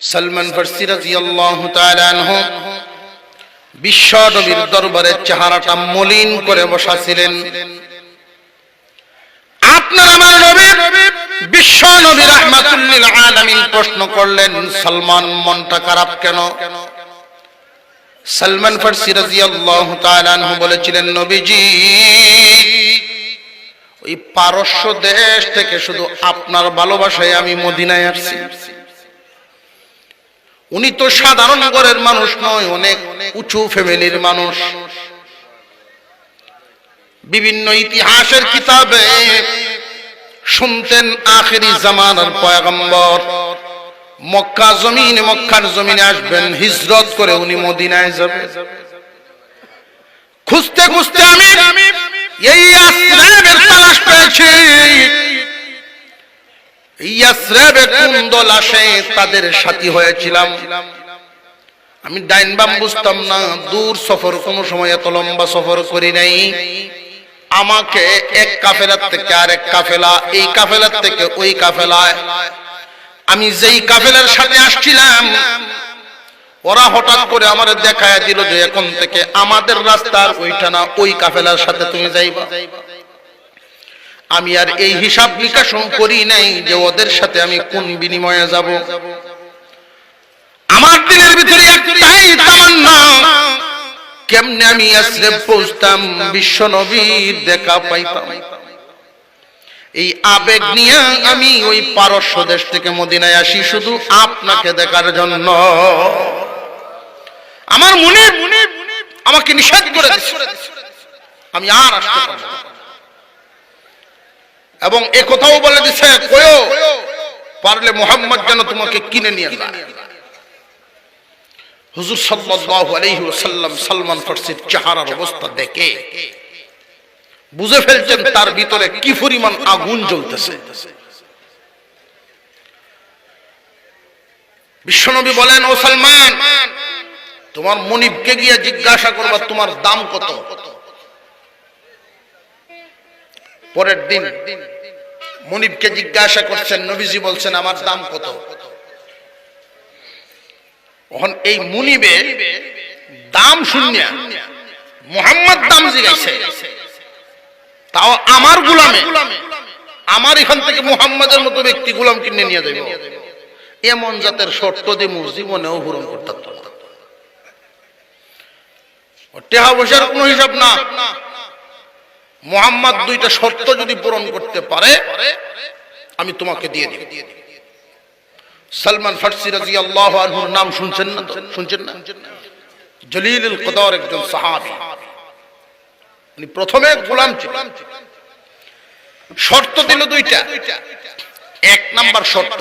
সালমান ফার্সি রাদিয়াল্লাহু তাআলা আনহু বিশ্ব নবীর দরবারে চেহারাটা মলিন করে বসাছিলেন। আপনার আমার নবী বিশ্ব নবী রাহমাতুল্লিল আলামিন প্রশ্ন করলেন, সালমান, মনটা খারাপ কেন? সালমান ফার্সি রাদিয়াল্লাহু তাআলা আনহু বলেছিলেন, নবীজি, ওই পারস্য দেশ থেকে শুধু আপনার ভালোবাসায় আমি মদিনায় আসছি। উনি তো সাধারণ ঘরের মানুষ নয়, অনেক উঁচু ফ্যামিলির মানুষ। বিভিন্ন ইতিহাসের কিতাবে শুনতেন আখেরি জামানার পয়গম্বর। মক্কা জমিনে, মক্কার জমিনে আসবেন, হিজরত করে উনি মদিনায় যাবে খুঁজতে খুঁজতে আমি এই আশ্রয়ের তালাশ পেয়েছি। তাদের সাথী হয়েছিলাম। আমি ডাইন বাম বুঝতাম না, দূর সফর, কোনো সময় এত লম্বা সফর করি নাই। আমাকে এক কাফেলার থেকে আরেক কাফেলা, এই কাফেলার থেকে ওই কাফেলায় আমি যেই কাফেলার সাথে আসছিলাম, ওরা হঠাৎ করে আমার দেখায় দিল যে এখন থেকে আমাদের রাস্তার ওইটা না, ওই কাফেলার সাথে তুমি যাইবা। আমি আর এই হিসাব নিকাশ করি নাই যে ওদের সাথে আমি কোন বিনিময়ে যাব আমার দিনের ভিতরে একটাই তামান্না কেমনে আমি আশ্রে পৌঁছতাম বিশ্ব নবীর দেখা পাইতাম এই আবেগ নিয়ে আমি ওই পারস্য দেশ থেকে মদিনায় আসি শুধু আপনাকে দেখার জন্য আমার মনে আমাকে নিষেধ করে আমি আর আসতে পারব। এবং এ কথাও বলে দিছে, কয়ো, পারলে মোহাম্মদ যেন তোমাকে কিনে নিয়ে যায়। হুজুর সাল্লাল্লাহু আলাইহি ওয়াসাল্লাম সালমান ফার্সির চেহারার অবস্থা দেখে বুঝে ফেলছেন তার ভিতরে কি পরিমাণ আগুন জ্বলতেছে। বিশ্বনবী বলেন, ও সালমান, তোমার মনিবকে গিয়ে জিজ্ঞাসা করবা, তোমার দাম কত? পরের দিন মনিবকে জিজ্ঞাসা করছেন, নবীজি বলছেন, আমার দাম কত? এই মুনিবে দাম শূন্য মোহাম্মদ দাম জিগাইছে। তাও আমার গুলামে? আমার এখান থেকে মোহাম্মদের মতো ব্যক্তি গুলাম কিনে নিয়ে যাবে এমন জাতের শর্ত দিমু জীবনেও পূরণ করতে। টেহা পয়সার কোনো হিসাব না। মোহাম্মদ দুইটা শর্ত যদি পূরণ করতে পারে, আমি তোমাকে দিয়ে দিব। সালমান ফার্সি রাজি আল্লাহ নাম শুনছেন না শুনছেন না? জলিলুল কদর একজন সাহাবী। উনি প্রথমে গোলাম ছিল শর্ত দিল দুইটা। এক নাম্বার শর্ত,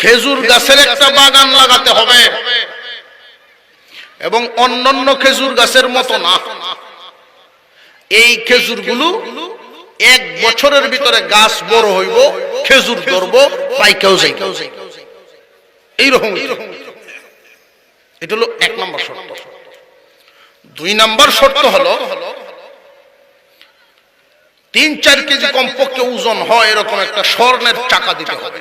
খেজুর গাছের একটা বাগান লাগাতে হবে। এবং অন্যান্য খেজুর গাছের মতো না। এই খেজুরগুলো এক বছরের ভিতরে গাছ বড় হইব, খেজুর ধরব, পাইকেও যাই এইরকম এটা হলো এক নম্বর শর্ত। দুই নম্বর শর্ত হলো, তিন চার কেজি কমপক্ষে ওজন হয় এরকম একটা স্বর্ণের টাকা দিতে হবে।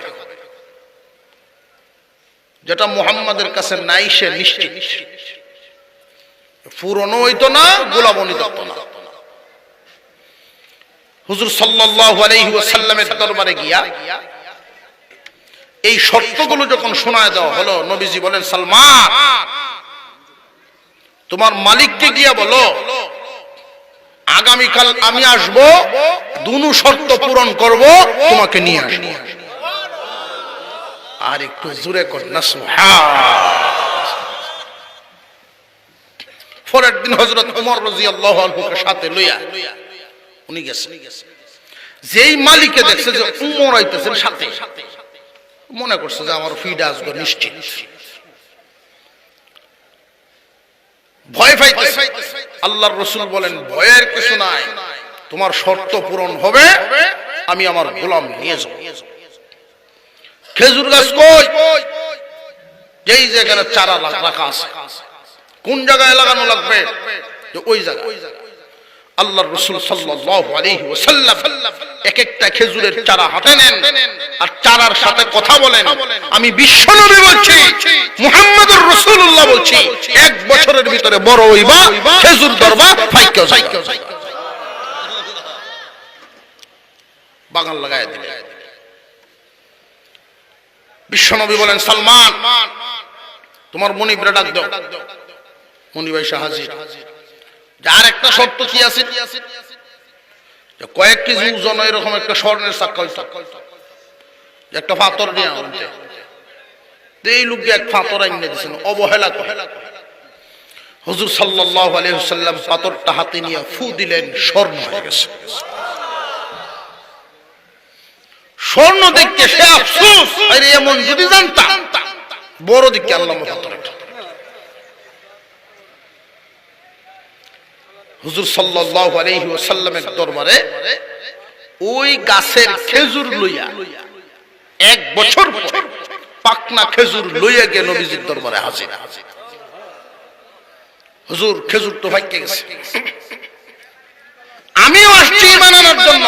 যেটা মুহাম্মাদের কাছে নাই, সে নিশ্চিত। পুরনো হইতো না গোলামনি ধরতো না। হুজুর সাল্লাল্লাহু আলাইহি ওয়াসাল্লামের দরবারে গিয়া এই শর্তগুলো যখন শোনায় দেওয়া হলো, নবীজি বলেন, সালমান, তোমার মালিককে গিয়া বলো, আগামীকাল আমি আসব, দুনু শর্ত পূরণ করব, তোমাকে নিয়ে আসব। আর একটু জোরে কর না পরের দিন হজরত উমর রাদিয়াল্লাহু আনহুকে সাথে লইয়া উনি গেছেন যেই মালিকে দেখছে যে উমর আইতেছেন সাথে, মনে করছে যে আমার ফিড আসবে নিশ্চিত। ভয় আল্লাহর রসুল বলেন, ভয়ের কিছু নাই, তোমার শর্ত পূরণ হবে, আমি আমার গোলাম নিয়ে খেজুর গাছ কই? যেই যেখানে চারা রাখা আছে। কোন জায়গায় লাগানো লাগবে? ওই জায়গায়। আল্লাহ রসুল এক একটা খেজুরের চারা হাতে নেন আর চারার সাথে কথা বলেন। আমি বিশ্বনবী বলছি, মুহাম্মদুর রাসূলুল্লাহ বলছি, এক বছরের ভিতরে বড় হইবা, খেজুর যাইকা বাগান লাগায় দিলে। বিশ্বনবী বলেন, সালমান, তোমার মনিবরা ডাক দাও। মনিব ভাই হাজির। যার একটা শর্ত কি আছে? কয়েক কেজি ওজন এরকম একটা স্বর্ণের চাক্কা একটা পাথর নিয়ে এই লোককে এক পাথর আইনে দিয়েছেন অবহেলা হুজুর সাল্লাল্লাহু আলাইহি ওয়াসাল্লাম পাথরটা হাতে নিয়ে ফু দিলেন, স্বর্ণ হয়ে গেছে। স্বর্ণ দেখতে সে আফসোস এমন যদি জানতাম, বড় দিকে আল্লাহ হুজুর সাল্লাহ আলহি ওসাল্লামের দরবারে ওই গাছের খেজুর লইয়া এক বছর পাকনা খেজুর লইয়া গিয়ে নবীজির দরবারে হাজির। হুজুর, খেজুর তো ভাগ্যে গেছে। আমিও আসছি বানানোর জন্য।